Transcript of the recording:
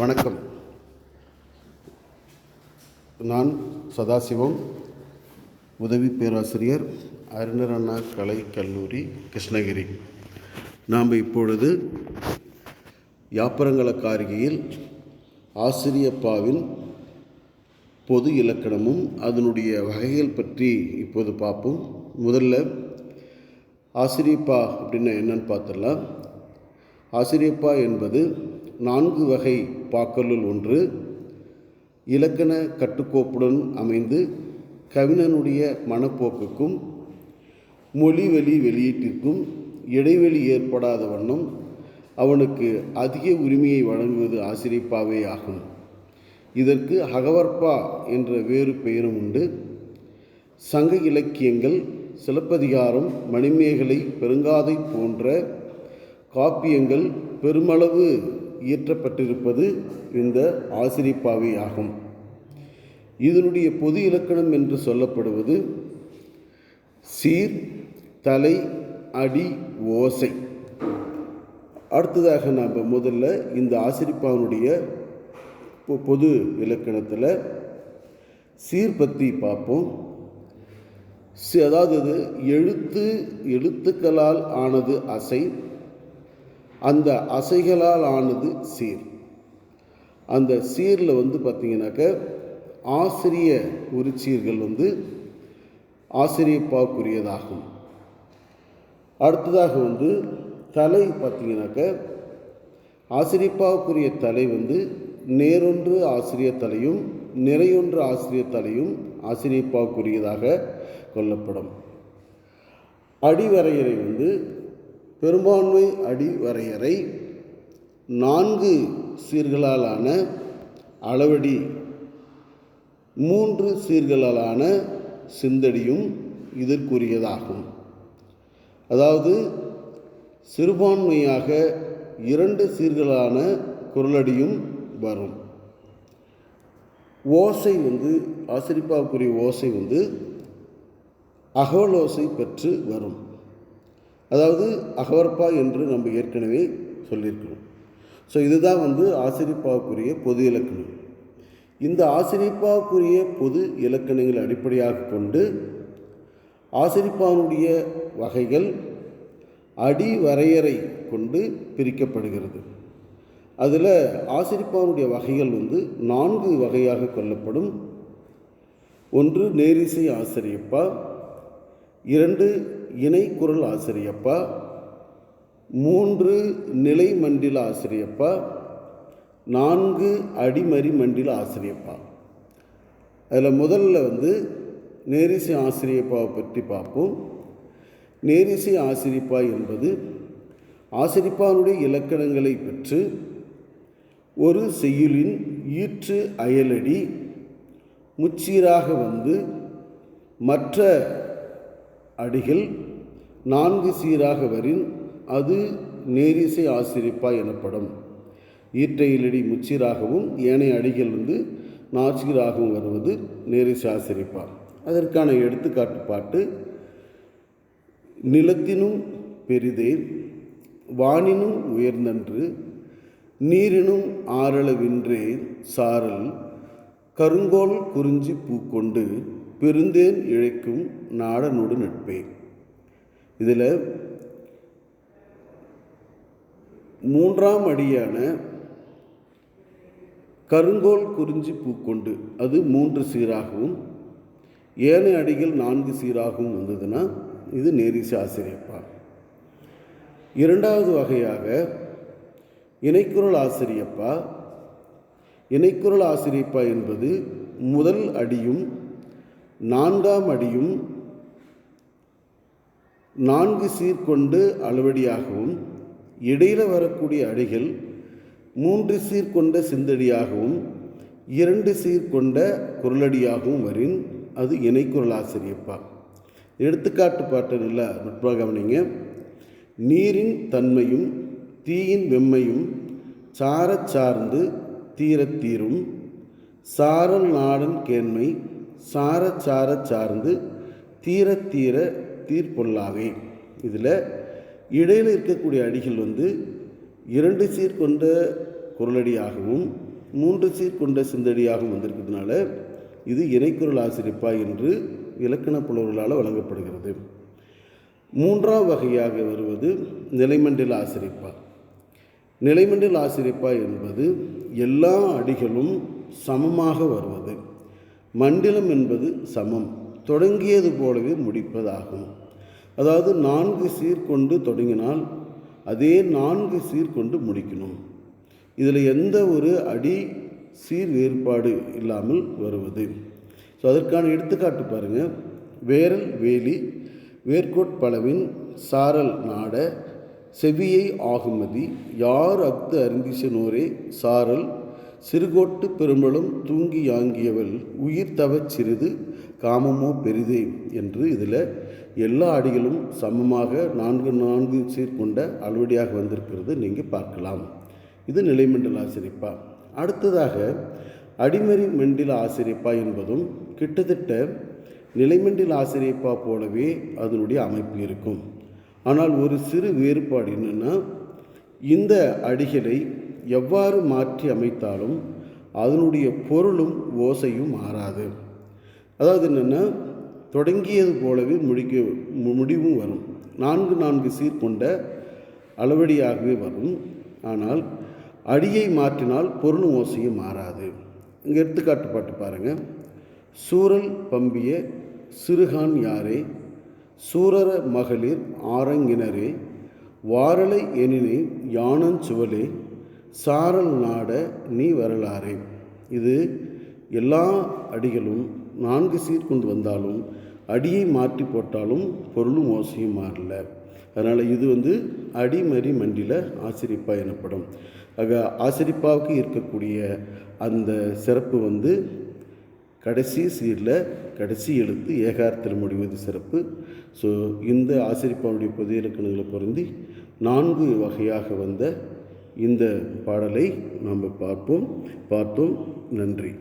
வணக்கம். நான் சதாசிவம் உதவி பேராசிரியர் அறிஞர் அண்ணா கலை கல்லூரி கிருஷ்ணகிரி. நாம் இப்பொழுது யாப்பரங்கள காரிகையில் ஆசிரியப்பாவின் பொது இலக்கணமும் அதனுடைய வகைகள் பற்றி இப்போது பார்ப்போம். முதல்ல ஆசிரியப்பா அப்படின்னா என்னன்னு பார்த்துடலாம். ஆசிரியப்பா என்பது நான்கு வகை பாக்களுள் ஒன்று இலக்கண கட்டுக்கோப்புடன் அமைந்து கவிஞனுடைய மனப்போக்குக்கும் மொழிவெளி வெளியீட்டிற்கும் இடைவெளி ஏற்படாத வண்ணம் அவனுக்கு அதிக உரிமையை வழங்குவது ஆசிரியப்பாவே ஆகும். இதற்கு அகவர்பா என்ற வேறு பெயரும் உண்டு. சங்க இலக்கியங்கள் சிலப்பதிகாரம் மணிமேகலை பெருங்காதை போன்ற காப்பியங்கள் பெருமளவு இயற்றப்பட்டிருப்பது இந்த ஆசிரிப்பாவை ஆகும் இதனுடைய பொது இலக்கணம் என்று சொல்லப்படுவது சீர் தலை அடி ஓசை. அடுத்ததாக நாம் முதல்ல இந்த ஆசிரிப்பாவினுடைய பொ- பொது இலக்கணத்தில் சீர் பற்றி பார்ப்போம். அதாவது எழுத்து எழுத்துக்களால் ஆனது அசை அந்த அசைகளால் ஆனது சீர். அந்த சீரில் வந்து பார்த்தீங்கன்னாக்க ஆசிரிய உரிச்சீர்கள் வந்து ஆசிரியப்பாக்குரியதாகும். அடுத்ததாக வந்து தலை பார்த்தீங்கன்னாக்க ஆசிரியப்பாவுக்குரிய தலை வந்து நேரொன்று ஆசிரியர் தலையும் நிறையொன்று ஆசிரியர் தலையும் ஆசிரியப்பாவுக்குரியதாக கொள்ளப்படும். அடிவரையறை வந்து பெரும்பான்மை அடிவரையறை நான்கு சீர்களாலான அளவடி மூன்று சீர்களாலான சிந்தடியும் இதற்குரியதாகும். அதாவது சிறுபான்மையாக இரண்டு சீர்களான குரலடியும் வரும். ஓசை வந்து ஆசிரிப்பாவுக்குரிய ஓசை வந்து அகவலோசை பெற்று வரும். அதாவது அகவற்பா என்று நம்ம ஏற்கனவே சொல்லியிருக்கிறோம். ஸோ இதுதான் வந்து ஆசிரியப்பாவுக்குரிய பொது இலக்கணம். இந்த ஆசிரியப்பாவுக்குரிய பொது இலக்கணங்களை அடிப்படையாக கொண்டு ஆசிரிப்பானுடைய வகைகள் அடி வரையறை கொண்டு பிரிக்கப்படுகிறது. அதில் ஆசிரிப்பானுடைய வகைகள் வந்து நான்கு வகையாக கொள்ளப்படும். ஒன்று நேரிசை ஆசிரியப்பா இரண்டு இணைக்குரல் ஆசிரியப்பா. மூன்று நிலை மண்டில ஆசிரியப்பா. நான்கு அடிமறி மண்டில ஆசிரியப்பா. அதில் முதல்ல வந்து நேரிசை ஆசிரியப்பாவை பற்றி பார்ப்போம். நேரிசை ஆசிரியப்பா என்பது ஆசிரிப்பானுடைய இலக்கணங்களை பெற்று ஒரு செய்யுளின் ஈற்று அயலடி முச்சீராக வந்து மற்ற அடிகள் நான்கு சீராக வரின் அது நேரிசை ஆசிரிப்பா எனப்படும். ஈற்றையிலடி முச்சீராகவும் ஏனைய அடிகள் வந்து நாச்சீராகவும் வருவது நேரிசை ஆசிரிப்பா. அதற்கான எடுத்துக்காட்டு பாட்டு நிலத்தினும் பெரிதே வானினும் உயர்ந்தன்று நீரினும் ஆரளவின்றே சாரல் கருங்கோல் குறிஞ்சி பூக்கொண்டு பெருந்தேன் இழைக்கும் நாடனோடு நட்பே இதில் மூன்றாம் அடியான கருங்கோல் குறிஞ்சி பூக்கொண்டு அது மூன்று சீராகவும் ஏனைய அடிகள் நான்கு சீராகவும் வந்ததுன்னா இது நேரிசை ஆசிரியப்பா. இரண்டாவது வகையாக இணைக்குரல் ஆசிரியப்பா. இணைக்குரல் ஆசிரியப்பா என்பது முதல் அடியும் நான்காம் அடியும் நான்கு சீர்கொண்டு அளவடியாகவும் இடையில வரக்கூடிய அடிகள் மூன்று சீர்கொண்ட சிந்தடியாகவும் இரண்டு சீர்கொண்ட குரலடியாகவும் வரின் அது இணைக்குரல் ஆசிரியப்பா. எடுத்துக்காட்டு பாட்டு நல்லா நுட்பாக கவனிங்க. நீரின் தன்மையும் தீயின் வெம்மையும் சாரச் சார்ந்து தீரத் தீரும் சாரல் நாடன் கேண்மை சார சார சார்ந்து தீர தீர தீர்ப்பொல்லாவே இதில் இடையில் இருக்கக்கூடிய அடிகள் வந்து இரண்டு சீர் கொண்ட குரலடியாகவும் மூன்று சீர் கொண்ட சிந்தடியாகவும் வந்திருக்கிறதுனால இது இணைக்குரல் ஆசிரிப்பா என்று இலக்கண புலவர்களால் வழங்கப்படுகிறது. மூன்றாம் வகையாக வருவது நிலைமண்டல ஆசிரிப்பா. நிலைமண்டல் ஆசிரிப்பா என்பது எல்லா அடிகளும் சமமாக வருவது. மண்டலம் என்பது சமம். தொடங்கியது போலவே முடிப்பதாகும். அதாவது நான்கு சீர்கொண்டு தொடங்கினால் அதே நான்கு சீர்கொண்டு முடிக்கணும். இதில் எந்த ஒரு அடி சீர் வேறுபாடு இல்லாமல் வருவது. ஸோ அதற்கான எடுத்துக்காட்டு பாருங்கள் வேரல் வேலி வேர்கோட் பலவின் சாரல் நாட செவியை ஆகுமதி யார் அஃது அறிந்திசனோரே சாரல் சிறுகோட்டு பெரும்பலும் தூங்கி யாங்கியவள் உயிர் தவச் சிறிது காமமோ பெரிதே என்று இதில் எல்லா அடிகளும் சமமாக நான்கு நான்கு சீர்கொண்ட அளவடியாக வந்திருக்கிறது. நீங்கள் பார்க்கலாம். இது நிலைமண்டல ஆசிரிப்பா அடுத்ததாக அடிமறி மெண்டில் ஆசிரியப்பா என்பதும் கிட்டத்தட்ட நிலைமண்டில் ஆசிரியப்பா போலவே அதனுடைய அமைப்பு இருக்கும். ஆனால் ஒரு சிறு வேறுபாடு என்னென்னா இந்த அடிகளை எவ்வாறு மாற்றி அமைத்தாலும் அதனுடைய பொருளும் ஓசையும் மாறாது. அதாவது என்னென்னா தொடங்கியது போலவே முடிக்க முடிவும் வரும். நான்கு நான்கு சீர்கொண்ட அளவடியாகவே வரும். ஆனால் அடியை மாற்றினால் பொருளும் ஓசையும் மாறாது. இங்கே எடுத்துக்காட்டு பாட்டு பாருங்கள் சூரல் பம்பிய சிறுகான் யாரே? சூரர மகளிர் ஆரங்கினரே? வாரலை எனினே யானஞ்சுவலே சாரல் நாட நீ வரலாறே. இது எல்லா அடிகளும் நான்கு சீர் கொண்டு வந்தாலும் அடியை மாற்றி போட்டாலும் பொருளும் ஓசையும் மாறல. அதனால் இது வந்து அடிமறி மண்டியில் ஆசிரிப்பா எனப்படும். ஆக ஆசிரிப்பாவுக்கு இருக்கக்கூடிய அந்த சிறப்பு வந்து கடைசி சீரில் கடைசி எழுத்து ஏகாரத்தில் முடிவது சிறப்பு. ஸோ இந்த ஆசிரிப்பாவுடைய பொது இலக்கணங்களை பொருந்தி நான்கு வகையாக வந்த இந்த பாடலை நாம் பார்ப்போம். பார்த்தோம். நன்றி.